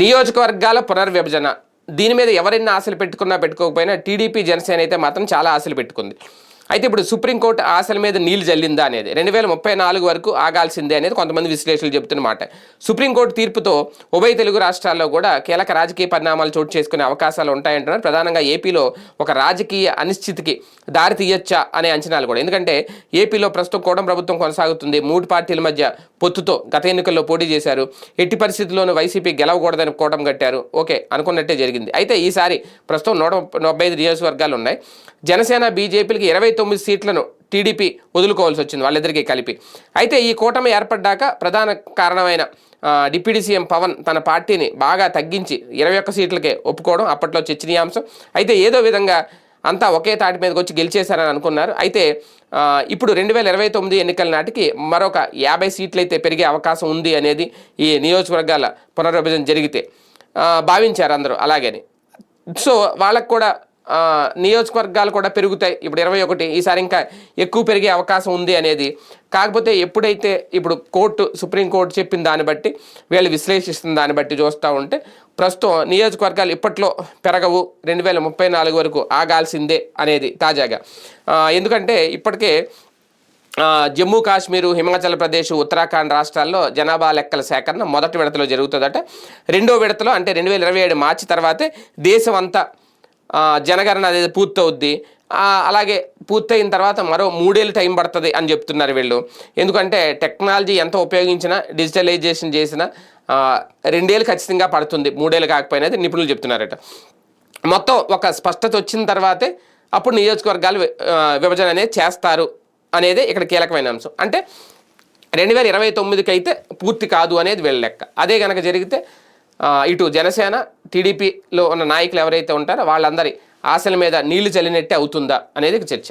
నియోజకవర్గాల పునర్విభజన. దీని మీద ఎవరైనా ఆశలు పెట్టుకున్నా పెట్టుకోకపోయినా టీడీపీ జనసేన అయితే మాత్రం చాలా ఆశలు పెట్టుకుంది. అయితే ఇప్పుడు సుప్రీంకోర్టు ఆశల మీద నీళ్ళు జల్లిందా అనేది రెండు వేల ముప్పై నాలుగు వరకు ఆగాల్సిందే అనేది కొంతమంది విశ్లేషకులు చెబుతున్న మాట. సుప్రీంకోర్టు తీర్పుతో ఉభయ తెలుగు రాష్ట్రాల్లో కూడా కీలక రాజకీయ పరిణామాలు చోటు చేసుకునే అవకాశాలు ఉంటాయంటున్నారు. ప్రధానంగా ఏపీలో ఒక రాజకీయ అనిశ్చితికి దారి తీయొచ్చా అనే అంచనాలు కూడా. ఎందుకంటే ఏపీలో ప్రస్తుతం కూడం ప్రభుత్వం కొనసాగుతుంది. మూడు పార్టీల మధ్య పొత్తుతో గత ఎన్నికల్లో పోటీ చేశారు. ఎట్టి పరిస్థితుల్లోనూ వైసీపీ గెలవకూడదని కూటం కట్టారు. ఓకే అనుకున్నట్టే జరిగింది. అయితే ఈసారి ప్రస్తుతం నూట డెబ్బై ఐదు నియోజకవర్గాలు ఉన్నాయి. జనసేన బీజేపీలకి ఇరవై తొమ్మిది సీట్లను టీడీపీ వదులుకోవాల్సి వచ్చింది వాళ్ళిద్దరికీ కలిపి. అయితే ఈ కూటమి ఏర్పడ్డాక ప్రధాన కారణమైన డిప్యూటీ సీఎం పవన్ తన పార్టీని బాగా తగ్గించి ఇరవై ఒక్క సీట్లకే ఒప్పుకోవడం అప్పట్లో చర్చనీయాంశం. అయితే ఏదో విధంగా అంతా ఒకే తాటి మీదకి వచ్చి గెలిచేశారని అనుకున్నారు. అయితే ఇప్పుడు రెండు వేల ఇరవై తొమ్మిది ఎన్నికల నాటికి మరొక యాభై సీట్లు అయితే పెరిగే అవకాశం ఉంది అనేది ఈ నియోజకవర్గాల పునర్విభజన జరిగితే భావించారు అందరూ అలాగని. సో వాళ్ళకు కూడా నియోజకవర్గాలు కూడా పెరుగుతాయి. ఇప్పుడు ఇరవై ఒకటి ఈసారి ఇంకా ఎక్కువ పెరిగే అవకాశం ఉంది అనేది. కాకపోతే ఎప్పుడైతే ఇప్పుడు కోర్టు సుప్రీంకోర్టు చెప్పిన దాన్ని బట్టి వీళ్ళు విశ్లేషిస్తున్న దాన్ని బట్టి చూస్తూ ఉంటే ప్రస్తుతం నియోజకవర్గాలు ఇప్పట్లో పెరగవు. రెండు వేల ముప్పై నాలుగు వరకు ఆగాల్సిందే అనేది తాజాగా. ఎందుకంటే ఇప్పటికే జమ్మూ కాశ్మీరు హిమాచల్ ప్రదేశ్ ఉత్తరాఖండ్ రాష్ట్రాల్లో జనాభా లెక్కల సేకరణ మొదటి విడతలో జరుగుతుందట. రెండో విడతలో అంటే రెండు వేల ఇరవై ఏడు మార్చి తర్వాతే దేశం అంతా జనగణన అనేది పూర్తవుద్ది. అలాగే పూర్తయిన తర్వాత మరో మూడేళ్ళు టైం పడుతుంది అని చెప్తున్నారు వీళ్ళు. ఎందుకంటే టెక్నాలజీ ఎంత ఉపయోగించినా డిజిటలైజేషన్ చేసినా రెండేళ్ళు ఖచ్చితంగా పడుతుంది. మూడేళ్ళు కాకపోయినా అది నిపుణులు చెప్తున్నారట. మొత్తం ఒక స్పష్టత వచ్చిన తర్వాతే అప్పుడు నియోజకవర్గాలు విభజన అనేది చేస్తారు అనేది ఇక్కడ కీలకమైన అంశం. అంటే రెండు వేల ఇరవై తొమ్మిదికి అయితే పూర్తి కాదు అనేది వీళ్ళ లెక్క. అదే కనుక జరిగితే ఇటు జనసేన టీడీపీలో ఉన్న నాయకులు ఎవరైతే ఉంటారో వాళ్ళందరి ఆశల మీద నీళ్ళు చల్లినట్టే అవుతుందా అనేది చర్చ.